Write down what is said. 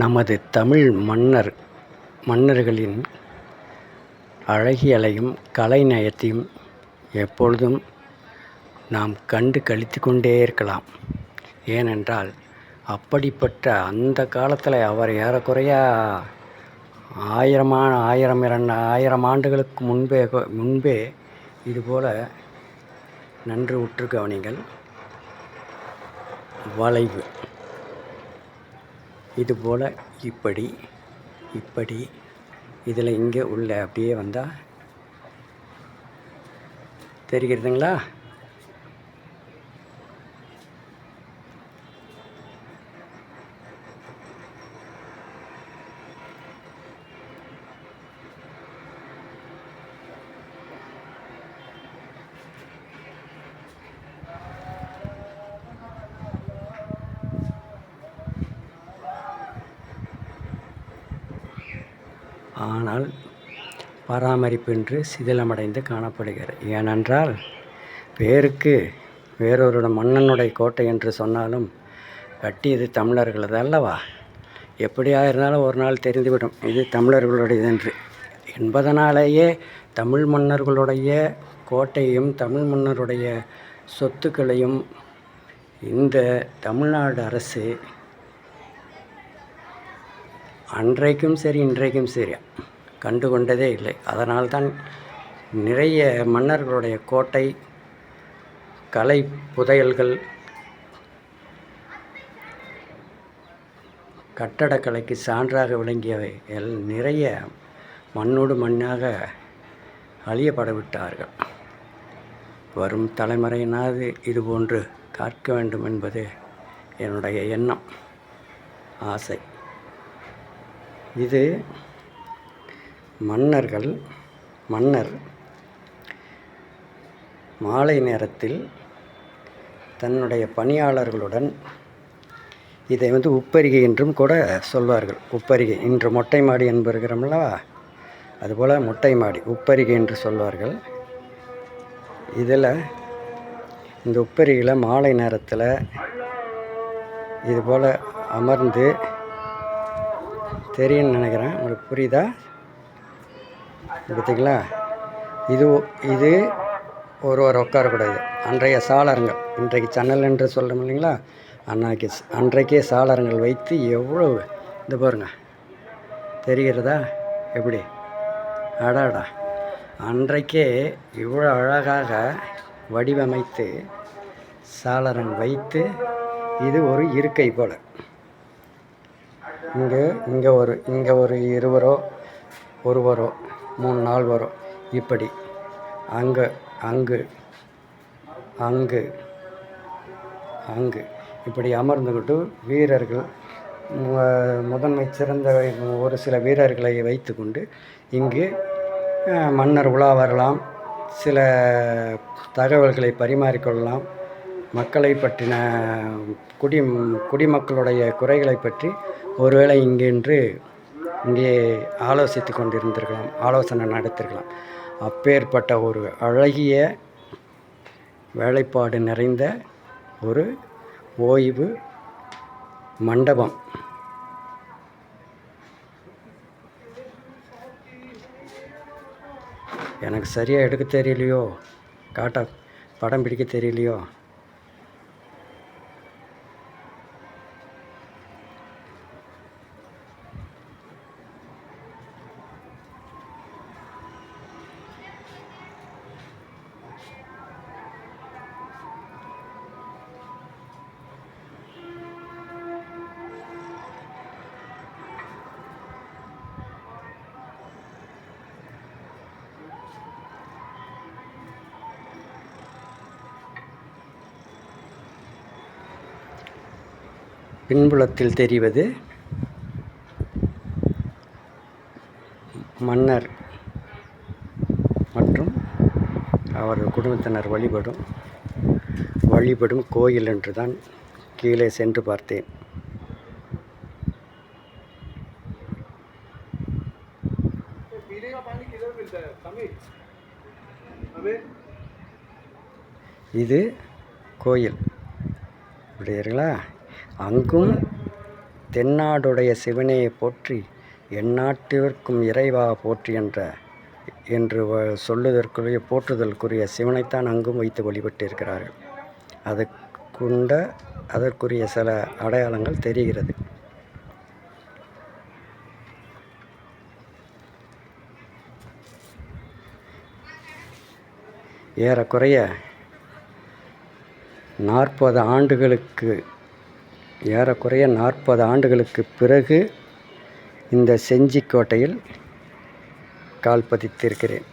நமது தமிழ் மன்னர் மன்னர்களின் அழகியலையும் கலைநயத்தையும் எப்பொழுதும் நாம் கண்டு களித்து கொண்டே இருக்கலாம். ஏனென்றால் அப்படிப்பட்ட அந்த காலத்தில் அவர் ஏறக்குறைய ஆயிரமா ஆயிரம் இரண்டு ஆயிரம் ஆண்டுகளுக்கு முன்பே முன்பே இதுபோல் நன்று உற்று கவனிங்கள். வளைவு. இதுபோல் இப்படி இப்படி இதில் இங்கே உள்ள அப்படியே வந்தால் தெரிகிறதுங்களா? ஆனால் பராமரிப்பின்றி சிதிலமடைந்து காணப்படுகிறது. ஏனென்றால் பேருக்கு வேறொரு மன்னனுடைய கோட்டை என்று சொன்னாலும் கட்டியது தமிழர்களது அல்லவா? எப்படியா இருந்தாலும் ஒரு நாள் தெரிந்துவிடும் இது தமிழர்களுடையது என்று என்பதனாலேயே தமிழ் மன்னர்களுடைய கோட்டையும் தமிழ் மன்னருடைய சொத்துக்களையும் இந்த தமிழ்நாடு அரசு அன்றைக்கும் சரி இன்றைக்கும் சரி. கண்டு கொண்டதே இல்லை. அதனால்தான் நிறைய மன்னர்களுடைய கோட்டை கலை புதையல்கள் கட்டடக்கலைக்கு சான்றாக விளங்கியவை எல் நிறைய மண்ணோடு மண்ணாக அழியப்படவிட்டார்கள். வரும் தலைமுறையினாவது இதுபோன்று காக்க வேண்டும் என்பது என்னுடைய எண்ணம் ஆசை. இது மன்னர்கள் மன்னர் மாலை நேரத்தில் தன்னுடைய பணியாளர்களுடன் இதை வந்து உப்பரிகை என்றும் கூட சொல்வார்கள். உப்பரிகை இன்று மொட்டை மாடி என்பருகிறோம்லவா? அதுபோல் மொட்டை மாடி உப்பரிகை என்று சொல்வார்கள். இதில் இந்த உப்பரிகையில் மாலை நேரத்தில் இதுபோல் அமர்ந்து தெரியும்னு நினைக்கிறேன். உங்களுக்கு புரியுதா? பார்த்தீங்களா இது இது ஒருவர் உட்காரக்கூடாது. அன்றைய சாளரங்கள். இன்றைக்கு சன்னல் என்று சொல்கிறோம் இல்லைங்களா? அன்றைக்கு அன்றைக்கே சாளரங்கள் வைத்து எவ்வளோ இந்த பாருங்க. தெரிகிறதா? எப்படி? அடாடா. அன்றைக்கே இவ்வளோ அழகாக வடிவமைத்து சாளரம் வைத்து இது ஒரு இருக்கை போல். இங்கே இங்கே ஒரு இங்கே ஒரு இருவரோ ஒருவரோ மூணு நாள் வரும் இப்படி. அங்கே அங்கு அங்கு அங்கு. இப்படி அமர்ந்துக்கிட்டு வீரர்கள் முதன்மை சிறந்த ஒரு சில வீரர்களை வைத்து கொண்டு இங்கு மன்னர் உலா வரலாம் சில தகவல்களை பரிமாறிக்கொள்ளலாம். மக்களை பற்றின குடி குடிமக்களுடைய குறைகளை பற்றி ஒருவேளை இங்கென்று இங்கே ஆலோசித்து கொண்டிருந்திருக்கலாம் ஆலோசனை நடத்திருக்கலாம். அப்பேற்பட்ட ஒரு அழகிய வேலைப்பாடு நிறைந்த ஒரு ஓய்வு மண்டபம். எனக்கு சரியாக எடுக்க தெரியலையோ? காட்ட படம் பிடிக்க தெரியலையோ? பின்புலத்தில் தெரிவது மன்னர் மற்றும் அவரது குடும்பத்தினர் வழிபடும் வழிபடும் கோயில் என்று தான் கீழே சென்று பார்த்தேன். இது கோயில். இப்படி அங்கும் தென்னாடுடைய சிவனையை போற்றி எந்நாட்டிற்கும் இறைவா போற்றி என்ற என்று சொல்லுதற்குரிய போற்றுதலுக்குரிய சிவனைத்தான் அங்கும் வைத்து வழிபட்டிருக்கிறார்கள். அதுக்குண்ட அதற்குரிய சில அடையாளங்கள் தெரிகிறது. ஏறக்குறைய நாற்பது ஆண்டுகளுக்கு ஏறக்குறைய நாற்பது ஆண்டுகளுக்கு பிறகு இந்த செஞ்சிக்கோட்டையில் கால் பதித்திருக்கிறேன்.